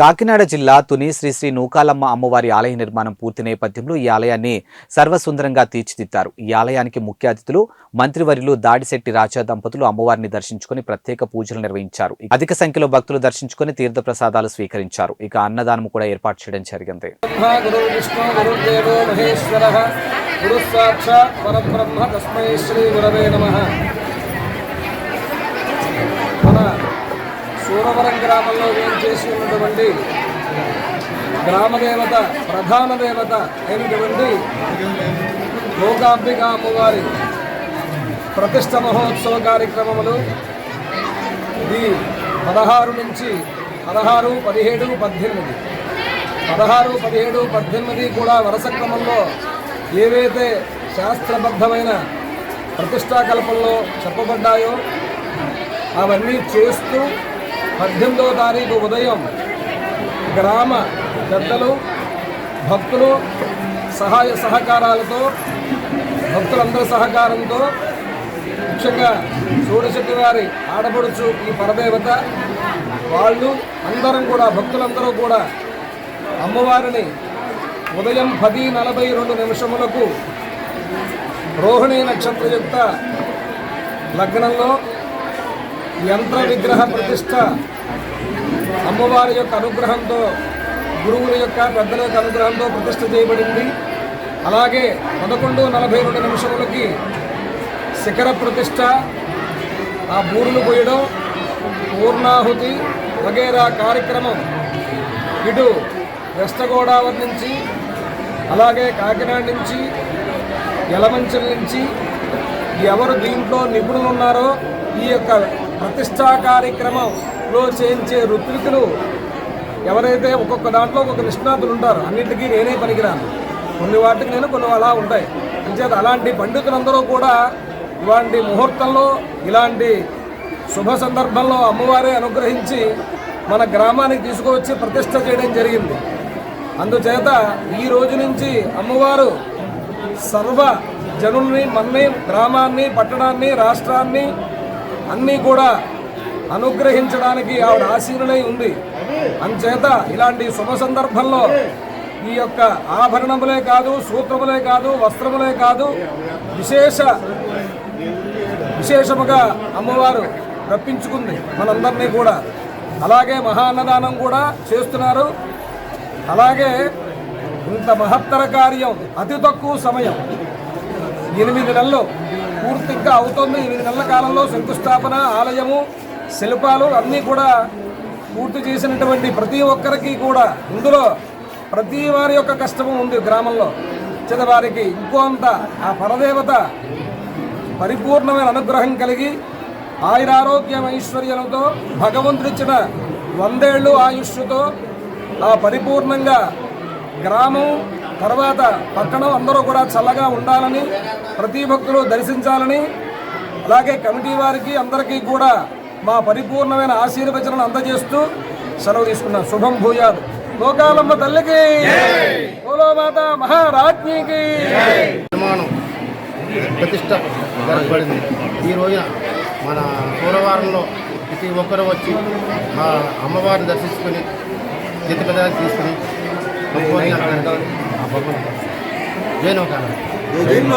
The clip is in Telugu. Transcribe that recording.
కాకినాడ జిల్లా తుని శ్రీ శ్రీ నూకాలమ్మ అమ్మవారి ఆలయ నిర్మాణం పూర్తి నేపథ్యంలో ఈ ఆలయాన్ని సర్వసుందరంగా తీర్చిదిద్దారు. ఈ ఆలయానికి ముఖ్య అతిథులు మంత్రివర్యులు దాడిశెట్టి రాజా దంపతులు అమ్మవారిని దర్శించుకుని ప్రత్యేక పూజలు నిర్వహించారు. అధిక సంఖ్యలో భక్తులు దర్శించుకుని తీర్థప్రసాదాలు స్వీకరించారు. ఇక అన్నదానం కూడా ఏర్పాటు చేయడం జరిగింది. పరబ్రహ్మ తస్మై శ్రీ గురవే నమ. మన సూరవరం గ్రామంలో ఏం చేసి ఉన్నటువంటి గ్రామదేవత ప్రధాన దేవత అయినటువంటి లోకాంబిక అమ్మవారి ప్రతిష్ట మహోత్సవ కార్యక్రమములు ఇది పదహారు నుంచి పదహారు పదిహేడు పద్దెనిమిది. పదహారు పదిహేడు పద్దెనిమిది కూడా వరుస క్రమంలో ఏవైతే శాస్త్రబద్ధమైన ప్రతిష్టాకల్పంలో చెప్పబడ్డాయో అవన్నీ చేస్తూ పద్దెనిమిదవ తారీఖు ఉదయం గ్రామ పెద్దలు భక్తులు సహాయ సహకారాలతో భక్తులందరి సహకారంతో ముఖ్యంగా చూడశెట్టి వారి ఆడపడుచు ఈ పరదేవత వాళ్ళు అందరం కూడా భక్తులందరూ కూడా అమ్మవారిని ఉదయం పది నలభై రెండు నిమిషములకు రోహిణి నక్షత్రయుక్త లగ్నంలో యంత్ర విగ్రహ ప్రతిష్ట. అమ్మవారి యొక్క అనుగ్రహంతో గురువుల యొక్క పెద్దల యొక్క అనుగ్రహంతో ప్రతిష్ట చేయబడింది. అలాగే పదకొండు నలభై రెండు నిమిషములకి శిఖర ప్రతిష్ట. ఆ బూరులు పోయడం పూర్ణాహుతి వగేరా కార్యక్రమం ఇటు వెస్ట్ గోదావరి నుంచి అలాగే కాకినాడ నుంచి యలమంచల నుంచి ఎవరు దీంట్లో నిపుణులు ఉన్నారో ఈ యొక్క ప్రతిష్టా కార్యక్రమంలో చేయించే ఋత్వికులు ఎవరైతే ఒక్కొక్క దాంట్లో ఒక్కొక్క నిష్ణాతులు ఉంటారు అన్నింటికీ నేనే పనికిరాను. కొన్ని వాటికి నేను కొన్ని అలా ఉంటాయి. అంచేత అలాంటి పండితులందరూ కూడా ఇలాంటి ముహూర్తంలో ఇలాంటి శుభ సందర్భంలో అమ్మవారే అనుగ్రహించి మన గ్రామానికి తీసుకువచ్చి ప్రతిష్ట చేయడం జరిగింది. అందుచేత ఈ రోజు నుంచి అమ్మవారు సర్వ జనుల్ని మన్ని గ్రామాన్ని పట్టణాన్ని రాష్ట్రాన్ని అన్నీ కూడా అనుగ్రహించడానికి ఆవిడ ఆశీనులై ఉంది. అందుచేత ఇలాంటి శుభ సందర్భంలో ఈ యొక్క ఆభరణములే కాదు సూత్రములే కాదు వస్త్రములే కాదు విశేష విశేషముగా అమ్మవారు రప్పించుకుంది మనందరినీ కూడా. అలాగే మహాన్నదానం కూడా చేస్తున్నారు. అలాగే ఇంత మహత్తర కార్యం అతి తక్కువ సమయం. ఎనిమిది నెలలు. పూర్తిగా అవుతుంది. ఎనిమిది నెలల కాలంలో శంకుస్థాపన ఆలయము శిల్పాలు అన్నీ కూడా పూర్తి చేసినటువంటి ప్రతి ఒక్కరికి కూడా ఇందులో ప్రతి వారి యొక్క కష్టము ఉంది గ్రామంలో. చిన్న వారికి అంత ఆ పరదేవత పరిపూర్ణమైన అనుగ్రహం కలిగి ఆయురారోగ్యం ఐశ్వర్యంతో భగవంతుడిచ్చిన వందేళ్ళు ఆయుష్తో ఆ పరిపూర్ణంగా గ్రామం తర్వాత పక్కన అందరూ కూడా చల్లగా ఉండాలని ప్రతి భక్తులు దర్శించాలని అలాగే కమిటీ వారికి అందరికీ కూడా మా పరిపూర్ణమైన ఆశీర్వచనను అందజేస్తూ సెలవు తీసుకున్నాం శుభం భూయాలు లోకాలమ్మ తల్లికి పోలో మహారాజ్ఞికి. నిర్మాణం ప్రతిష్ట జరగబడింది. ఈ రోజున మన పూర్వవారంలో ప్రతి ఒక్కరు వచ్చి మా అమ్మవారిని దర్శించుకొని చేతి తీసుకుని ಭಗವಂತ ಜೈ ನೌಕಾನ